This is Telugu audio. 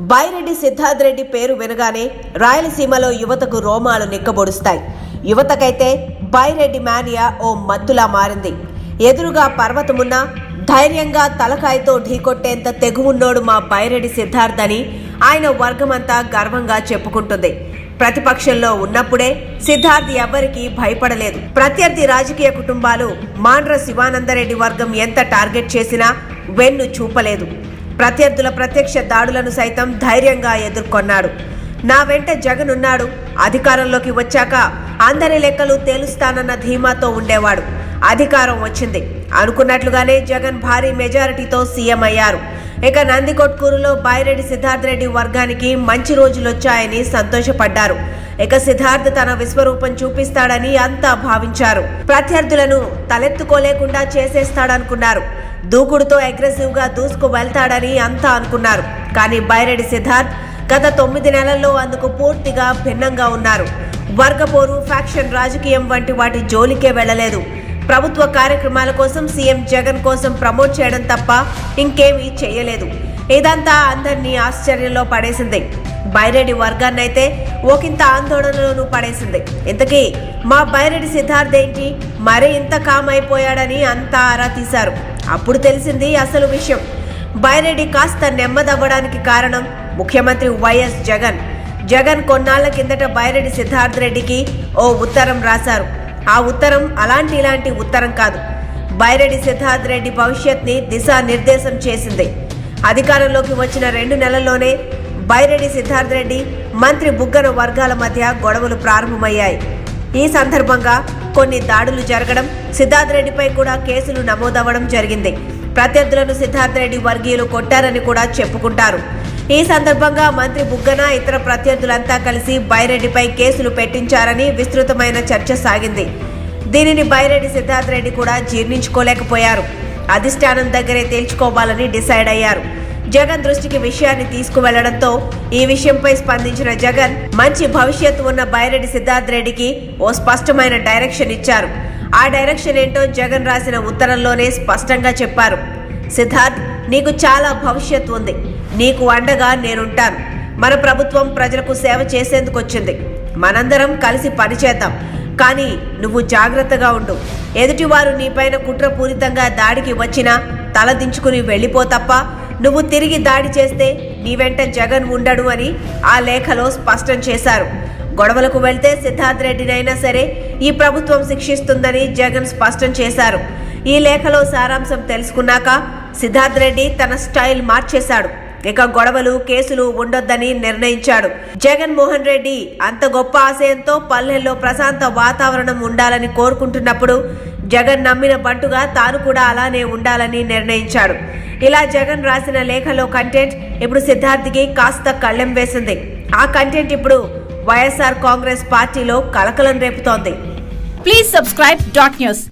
బైరెడ్డి సిద్ధార్థరెడ్డి పేరు వినగానే రాయలసీమలో యువతకు రోమాలు నిక్కబొడుస్తాయి. యువతకైతే బైరెడ్డి మానియా ఓ మత్తులా మారింది. ఎదురుగా పర్వతమున్నా ధైర్యంగా తలకాయతో ఢీకొట్టేంత తెగువున్నోడు మా బైరెడ్డి సిద్ధార్థ్ అని ఆయన వర్గమంతా గర్వంగా చెప్పుకుంటుంది. ప్రతిపక్షంలో ఉన్నప్పుడే సిద్ధార్థ్ ఎవ్వరికీ భయపడలేదు. ప్రత్యర్థి రాజకీయ కుటుంబాలు మాండ్ర శివానందరెడ్డి వర్గం ఎంత టార్గెట్ చేసినా వెన్ను చూపలేదు. ప్రత్యర్థుల ప్రత్యక్ష దాడులను సైతం ధైర్యంగా ఎదుర్కొన్నాడు. నా వెంట జగన్ ఉన్నాడు. అధికారంలోకి వచ్చాక అందరి లెక్కలు తేలుస్తానన్న ధీమాతో ఉండేవాడు. అధికారం వచ్చింది. అనుకున్నట్లుగానే జగన్ భారీ మెజారిటీతో సీఎం అయ్యారు. ఇక నందికొట్కూరులో బాయిరెడ్డి సిద్ధార్థ్ రెడ్డి వర్గానికి మంచి రోజులు వచ్చాయని సంతోషపడ్డారు. ఇక సిద్ధార్థ్ తన విశ్వరూపం చూపిస్తాడని అంతా భావించారు. ప్రత్యర్థులను తలెత్తుకోలేకుండా చేసేస్తాడనుకున్నారు. దూకుడుతో అగ్రెసివ్గా దూసుకు వెళ్తాడని అంతా అనుకున్నారు. కానీ బైరెడ్డి సిద్ధార్థ్ గత తొమ్మిది నెలల్లో అందుకు పూర్తిగా భిన్నంగా ఉన్నారు. వర్గపోరు ఫ్యాక్షన్ రాజకీయం వంటి వాటి జోలికే వెళ్ళలేదు. ప్రభుత్వ కార్యక్రమాల కోసం సీఎం జగన్ కోసం ప్రమోట్ చేయడం తప్ప ఇంకేమీ చేయలేదు. ఇదంతా అందరినీ ఆశ్చర్యంలో పడేసింది. బైరెడ్డి వర్గాన్నైతే ఓకింత ఆందోళనలోనూ పడేసింది. ఇంతకీ మా బైరెడ్డి సిద్ధార్థ్ ఏంటి మరీ ఇంత కామ్ అయిపోయాడని అంతా ఆరా తీశారు. అప్పుడు తెలిసింది అసలు విషయం. బైరెడ్డి కాస్త నెమ్మదవ్వడానికి కారణం ముఖ్యమంత్రి వైఎస్ జగన్. జగన్ కొన్నాళ్ళ కిందట బైరెడ్డి సిద్ధార్థ్ రెడ్డికి ఓ ఉత్తరం రాశారు. ఆ ఉత్తరం అలాంటి ఇలాంటి ఉత్తరం కాదు. బైరెడ్డి సిద్ధార్థ్ రెడ్డి భవిష్యత్ని దిశానిర్దేశం చేసింది. అధికారంలోకి వచ్చిన రెండు నెలల్లోనే బైరెడ్డి సిద్ధార్థ్ రెడ్డి మంత్రి బుగ్గన వర్గాల మధ్య గొడవలు ప్రారంభమయ్యాయి. ఈ సందర్భంగా కొన్ని దాడులు జరగడం సిద్ధార్థ్ రెడ్డిపై కూడా కేసులు నమోదవ్వడం జరిగింది. ప్రత్యర్థులను సిద్ధార్థ్ రెడ్డి వర్గీయులు కొట్టారని కూడా చెప్పుకుంటారు. ఈ సందర్భంగా మంత్రి బుగ్గన ఇతర ప్రత్యర్థులంతా కలిసి బైరెడ్డిపై కేసులు పెట్టించారని విస్తృతమైన చర్చ సాగింది. దీనిని బైరెడ్డి సిద్ధార్థ్ రెడ్డి కూడా జీర్ణించుకోలేకపోయారు. అధిష్టానం దగ్గరే తేల్చుకోవాలని డిసైడ్ అయ్యారు. జగన్ దృష్టికి విషయాన్ని తీసుకువెళ్ళడంతో ఈ విషయంపై స్పందించిన జగన్ మంచి భవిష్యత్తు ఉన్న బైరెడ్డి సిద్ధార్థ్ రెడ్డికి ఓ స్పష్టమైన డైరెక్షన్ ఇచ్చారు. ఆ డైరెక్షన్ ఏంటో జగన్ రాసిన ఉత్తరంలోనే స్పష్టంగా చెప్పారు. సిద్ధార్థ్ నీకు చాలా భవిష్యత్తు ఉంది. నీకు అండగా నేనుంటాను. మన ప్రభుత్వం ప్రజలకు సేవ చేసేందుకు వచ్చింది మనందరం కలిసి పనిచేద్దాం కానీ నువ్వు జాగ్రత్తగా ఉండు. ఎదుటివారు నీపైన కుట్రపూరితంగా దాడికి వచ్చినా తలదించుకుని వెళ్ళిపో తప్ప నువ్వు తిరిగి దాడి చేస్తే నీ వెంట జగన్ ఉండడు అని ఆ లేఖలో స్పష్టం చేశారు. గొడవలకు వెళ్తే సిద్ధార్థ్ రెడ్డినైనా సరే ఈ ప్రభుత్వం శిక్షిస్తుందని జగన్ స్పష్టం చేశారు. ఈ లేఖలో సారాంశం తెలుసుకున్నాక సిద్ధార్థ్ రెడ్డి తన స్టైల్ మార్చేశాడు. ఇక గొడవలు కేసులు ఉండొద్దని నిర్ణయించాడు. జగన్ మోహన్ రెడ్డి అంత గొప్ప ఆశయంతో పల్లెల్లో ప్రశాంత వాతావరణం ఉండాలని కోరుకుంటున్నప్పుడు జగన్ నమ్మిన బంటుగా తాను కూడా అలానే ఉండాలని నిర్ణయించాడు. ఇలా జగన్ రాసిన లేఖలో కంటెంట్ ఇప్పుడు సిద్ధార్థికి కాస్త కళ్ళెం వేసింది. ఆ కంటెంట్ ఇప్పుడు వైఎస్ఆర్ కాంగ్రెస్ పార్టీలో కలకలం రేపుతోంది. Please subscribe dot news